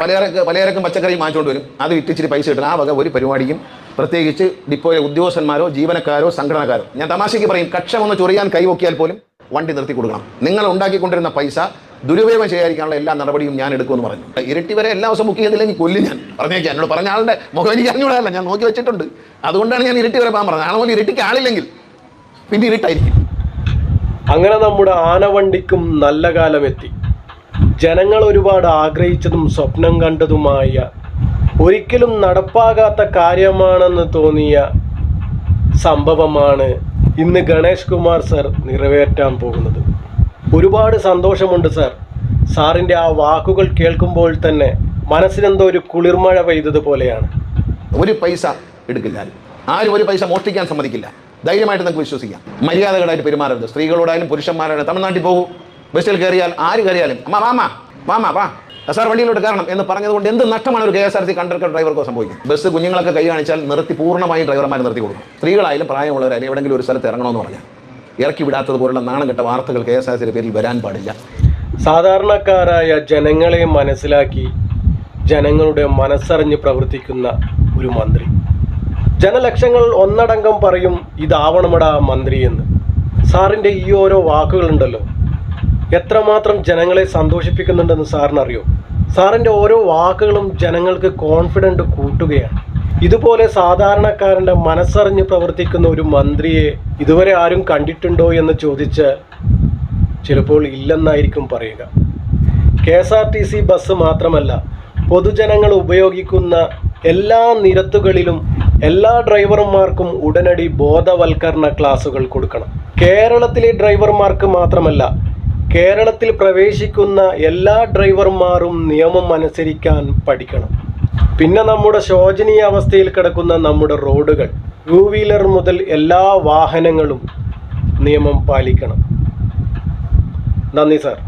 പലചരക്ക് പലചരക്കും പച്ചക്കറിയും വാങ്ങിച്ചുകൊണ്ട് വരും. അത് വിറ്റിച്ചിട്ട് പൈസ കിട്ടണം ആ വക ഒരു പരിപാടിയും പ്രത്യേകിച്ച് ഡിപ്പോയിലെ ഉദ്യോഗസ്ഥന്മാരോ ജീവനക്കാരോ സംഘടനക്കാരോ. ഞാൻ തമാശയ്ക്ക് പറയും കക്ഷം ഒന്ന് ചൊറിയാൻ കൈവക്കിയാൽ പോലും വണ്ടി നിർത്തി കൊടുക്കണം. നിങ്ങൾ ഉണ്ടാക്കിക്കൊണ്ടിരുന്ന പൈസ ദുരുപയോഗം ചെയ്യാതിരിക്കാനുള്ള എല്ലാ നടപടിയും ഞാൻ എടുക്കുമെന്ന് പറഞ്ഞു. ഇരട്ടി വരെ എല്ലാ ദിവസവും ബുക്ക് ചെയ്തില്ലെങ്കിൽ കൊല്ലി ഞാൻ. പറഞ്ഞേക്കാം എന്നോട് പറഞ്ഞ ആളുടെ മുഖം എനിക്ക് അറിഞ്ഞൂടാല്ല ഞാൻ നോക്കി വെച്ചിട്ടുണ്ട്. അതുകൊണ്ടാണ് ഞാൻ ഇരട്ടി വരെ പോകാൻ പറഞ്ഞത്. മുതൽ ഇരട്ടിക്ക് ആളില്ലെങ്കിൽ പിന്നെ ഇരുട്ടായിരിക്കും. അങ്ങനെ നമ്മുടെ ആനവണ്ടിക്കും നല്ല കാലം എത്തി ജനങ്ങൾ ഒരുപാട് ആഗ്രഹിച്ചതും സ്വപ്നം കണ്ടതുമായ ഒരിക്കലും നടപ്പാകാത്ത കാര്യമാണെന്ന് തോന്നിയ സംഭവമാണ് ഇന്ന് ഗണേഷ് കുമാർ സർ നിറവേറ്റാൻ പോകുന്നത്. ഒരുപാട് സന്തോഷമുണ്ട് സർ. സാറിന്റെ ആ വാക്കുകൾ കേൾക്കുമ്പോൾ തന്നെ മനസ്സിനെന്തോ ഒരു കുളിർമഴ പെയ്തതുപോലെയാണ് ഒരു പൈസ എടുക്കില്ല ആരും. ഒരു പൈസ മോഷ്ടിക്കാൻ സമ്മതിക്കില്ല. ധൈര്യമായിട്ട് നമുക്ക് വിശ്വസിക്കാം. മര്യാദകളായിട്ട് പെരുമാറരുത്. സ്ത്രീകളോടായാലും പുരുഷന്മാരായാലും തമിഴ്നാട്ടിൽ പോകും. ബസ്സിൽ കയറിയാൽ ആര് കയറിയാലും അമ്മ വാമാ വാമാ വാ സാർ വണ്ടിയിലോട്ട് കയറണം എന്ന് പറഞ്ഞതുകൊണ്ട് എന്ത് നഷ്ടമാണ് ഒരു K S R C conductor ഡ്രൈവർക്കോ സംഭവിക്കും ബസ് കുഞ്ഞുങ്ങളൊക്കെ കൈ കാണിച്ചാൽ നിർത്തി പൂർണമായും ഡ്രൈവർമാർ നിർത്തി കൊടുക്കും. സ്ത്രീകളായാലും പ്രായമുള്ളവരായാലും എവിടെങ്കിലും ഒരു സ്ഥലത്ത് ഇറങ്ങണമെന്ന് പറഞ്ഞാൽ ഇറക്കി വിടാത്തത് പോലുള്ള നാണം കെട്ട വാർത്തകൾ കെ എസ് ആർ സിയുടെ പേരിൽ വരാൻ പാടില്ല. സാധാരണക്കാരായ ജനങ്ങളെ മനസ്സിലാക്കി ജനങ്ങളുടെ മനസ്സറിഞ്ഞ് പ്രവർത്തിക്കുന്ന ഒരു മന്ത്രി. ജനലക്ഷങ്ങൾ ഒന്നടങ്കം പറയും ഇതാവണമടാ മന്ത്രി എന്ന്. സാറിന്റെ ഈ ഓരോ വാക്കുകളുണ്ടല്ലോ എത്രമാത്രം ജനങ്ങളെ സന്തോഷിപ്പിക്കുന്നുണ്ടെന്ന് സാറിനറിയോ? സാറിന്റെ ഓരോ വാക്കുകളും ജനങ്ങൾക്ക് കോൺഫിഡന്റ് കൂട്ടുകയാണ്. ഇതുപോലെ സാധാരണക്കാരന്റെ മനസ്സറിഞ്ഞ് പ്രവർത്തിക്കുന്ന ഒരു മന്ത്രിയെ ഇതുവരെ ആരും കണ്ടിട്ടുണ്ടോ എന്ന് ചോദിച്ച് ചിലപ്പോൾ ഇല്ലെന്നായിരിക്കും പറയുക. K S R T C bus മാത്രമല്ല പൊതുജനങ്ങൾ ഉപയോഗിക്കുന്ന എല്ലാ നിരത്തുകളിലും എല്ലാ ഡ്രൈവർമാർക്കും ഉടനടി ബോധവൽക്കരണ ക്ലാസുകൾ കൊടുക്കണം. കേരളത്തിലെ ഡ്രൈവർമാർക്ക് മാത്രമല്ല കേരളത്തിൽ പ്രവേശിക്കുന്ന എല്ലാ ഡ്രൈവർമാരും നിയമം അനുസരിക്കാൻ പഠിക്കണം. പിന്നെ നമ്മുടെ ശോചനീയ അവസ്ഥയിൽ കിടക്കുന്ന നമ്മുടെ റോഡുകൾ ടൂ വീലർ മുതൽ എല്ലാ വാഹനങ്ങളും നിയമം പാലിക്കണം. നന്ദി സാർ.